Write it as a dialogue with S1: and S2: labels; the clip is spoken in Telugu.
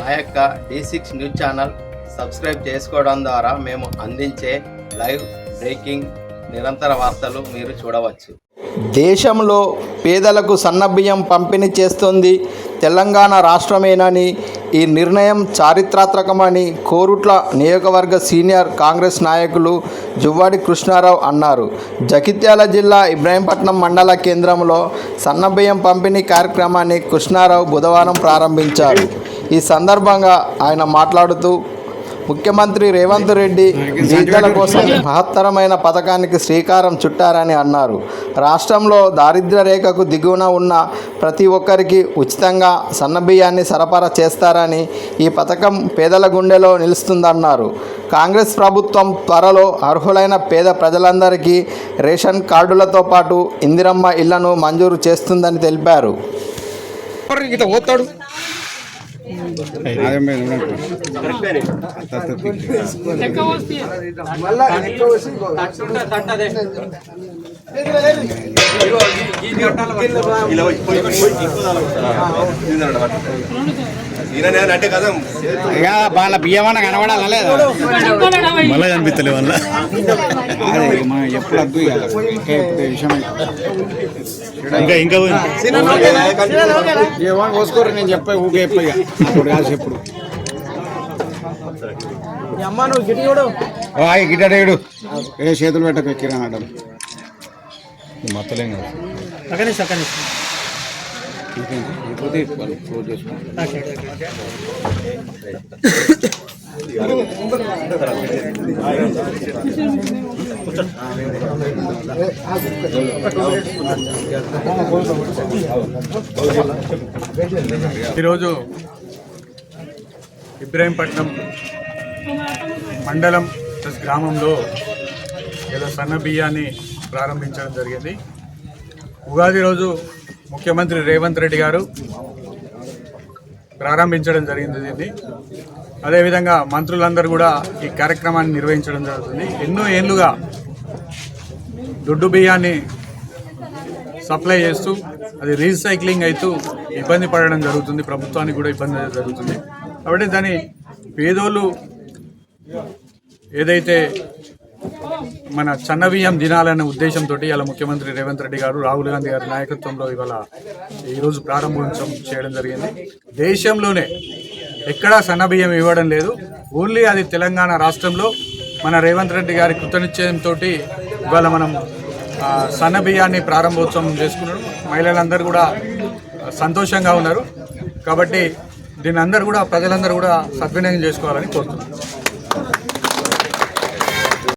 S1: మా యొక్క D six news channel subscribe చేసుకోవడం ద్వారా మేము అందించే లైవ్ బ్రేకింగ్ నిరంతర వార్తలు మీరు చూడవచ్చు. దేశంలో పేదలకు సన్నబియ్యం పంపిణీ చేస్తుంది తెలంగాణ రాష్ట్రమేనని ఈ నిర్ణయం చారిత్రాత్మకమని కోరుట్ల నియోజకవర్గ సీనియర్ కాంగ్రెస్ నాయకులు జువ్వాడి కృష్ణారావు అన్నారు. జగిత్యాల జిల్లా ఇబ్రాహీంపట్నం మండల కేంద్రంలో సన్నబియ్యం పంపిణీ కార్యక్రమాన్ని కృష్ణారావు బుధవారం ప్రారంభించారు. ఈ సందర్భంగా ఆయన మాట్లాడుతూ ముఖ్యమంత్రి రేవంత్ రెడ్డి జీతాల కోసం మహత్తరమైన పథకానికి శ్రీకారం చుట్టారని అన్నారు. రాష్ట్రంలో దారిద్ర్య రేఖకు దిగువన ఉన్న ప్రతి ఒక్కరికి ఉచితంగా సన్నబియ్యాన్ని సరఫరా చేస్తారని ఈ పథకం పేదల గుండెలో నిలుస్తుందన్నారు. కాంగ్రెస్ ప్రభుత్వం త్వరలో అర్హులైన పేద ప్రజలందరికీ రేషన్ కార్డులతో పాటు ఇందిరమ్మ ఇళ్ళను మంజూరు చేస్తుందని తెలిపారు.
S2: ఇట్లా వాళ్ళ బియ్యమన్న కనబడాలా లేదా?
S3: మళ్ళీ కనిపిస్తలే
S2: మనం ఎప్పుడు వద్దు ఇక ఇంకా ఎప్పుడు విషయం
S3: ఇంకా ఇంకా
S2: ఏమని కోసుకోరు నేను చెప్పా ఊకే చెప్పా ఇక. అప్పుడు కాదు చెప్పుడు ఓ, ఆగి గిటాడేడు ఏ చేతులు పెట్టకు కిరాణం
S3: మొత్తలేం కదా.
S4: ఈరోజు ఇబ్రాహీంపట్నం మండలం ప్లస్ గ్రామంలో ఇలా సన్న బియ్యాన్ని ప్రారంభించడం జరిగింది. ఉగాది రోజు ముఖ్యమంత్రి రేవంత్ రెడ్డి గారు ప్రారంభించడం జరిగింది దీన్ని. అదేవిధంగా మంత్రులందరూ కూడా ఈ కార్యక్రమాన్ని నిర్వహించడం జరుగుతుంది. ఎన్నో ఏళ్ళుగా దొడ్డు బియ్యాన్ని సప్లై చేస్తూ అది రీసైక్లింగ్ అవుతూ ఇబ్బంది పడడం జరుగుతుంది. ప్రభుత్వానికి కూడా ఇబ్బంది జరుగుతుంది. కాబట్టి దాని పేదోళ్ళు ఏదైతే మన చన్న దినాలనే ఉద్దేశంతో ఇలా ముఖ్యమంత్రి రేవంత్ రెడ్డి గారు రాహుల్ గాంధీ గారి నాయకత్వంలో ఇవాళ ఈరోజు ప్రారంభోత్సవం చేయడం జరిగింది. దేశంలోనే ఎక్కడా సన్న బియ్యం ఇవ్వడం లేదు. ఓన్లీ అది తెలంగాణ రాష్ట్రంలో మన రేవంత్ రెడ్డి గారి కృతనిశ్చయంతో ఇవాళ మనం సన్నబియ్యాన్ని సన్న బియ్యాన్ని ప్రారంభోత్సవం చేసుకున్నాడు మహిళలందరూ కూడా సంతోషంగా ఉన్నారు. కాబట్టి దీన్ని అందరూ కూడా ప్రజలందరూ కూడా సద్వినియోగం చేసుకోవాలని కోరుతున్నాను